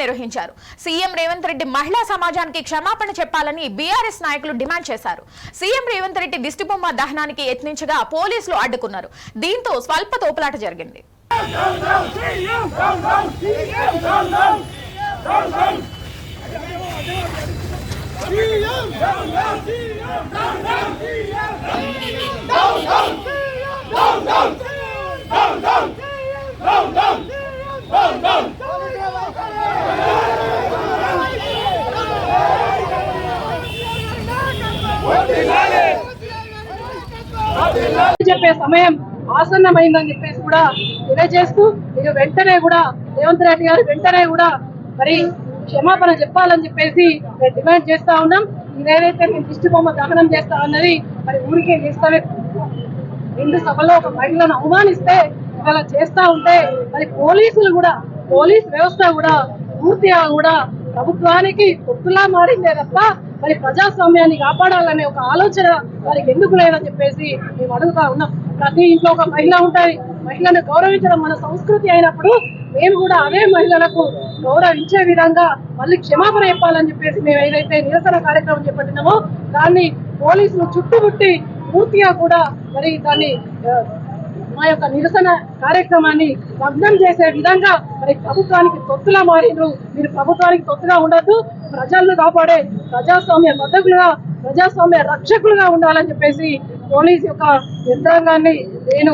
నిర్వహించారు సీఎం రేవంత్ రెడ్డి మహిళా సమాజానికి క్షమాపణ చెప్పాలని బీఆర్ఎస్ నాయకులు డిమాండ్ చేశారు సీఎం రేవంత్ రెడ్డి దిష్టిబొమ్మ దహనానికి యత్నించగా పోలీసులు అడ్డుకున్నారు దీంతో స్వల్ప తోపులాట జరిగింది చెప్పే సమయం ఆసన్నమైందని చెప్పేసి కూడా తెలియజేస్తూ ఇక వెంటనే కూడా రేవంత్ రెడ్డి గారు వెంటనే కూడా మరి క్షమాపణ చెప్పాలని చెప్పేసి మేము డిమాండ్ చేస్తా ఉన్నాం. ఇదేదైతే మేము దిష్టి బొమ్మ దహనం చేస్తా ఉన్నది మరి ఊరికే చేస్తామే. రెండు సభలో ఒక మహిళను అవమానిస్తే ఇవాళ చేస్తా ఉంటే మరి పోలీసులు కూడా పోలీస్ వ్యవస్థ కూడా పూర్తిగా కూడా ప్రభుత్వానికి కొట్టులా మారిందే తప్ప మరి ప్రజాస్వామ్యాన్ని కాపాడాలనే ఒక ఆలోచన వారికి ఎందుకు లేదని చెప్పేసి మేము అడుగుతా ఉన్నాం. ప్రతి ఇంట్లో ఒక మహిళ ఉంటుంది. మహిళను గౌరవించడం మన సంస్కృతి అయినప్పుడు మేము కూడా అదే మహిళలకు గౌరవించే విధంగా మళ్ళీ క్షమాపణ చెప్పాలని చెప్పేసి మేము ఏదైతే నిరసన కార్యక్రమం చేపట్టినామో దాన్ని పోలీసులు చుట్టుముట్టి పూర్తిగా కూడా మరి దాన్ని మా యొక్క నిరసన కార్యక్రమాన్ని భగ్నం చేసే విధంగా మరి ప్రభుత్వానికి తొత్తులా మారిండ్రు. మీరు ప్రభుత్వానికి తొత్తుగా ఉండద్దు. ప్రజలను కాపాడే ప్రజాస్వామ్య బద్దకులుగా ప్రజాస్వామ్య రక్షకులుగా ఉండాలని చెప్పేసి పోలీస్ యొక్క యంత్రాంగాన్ని నేను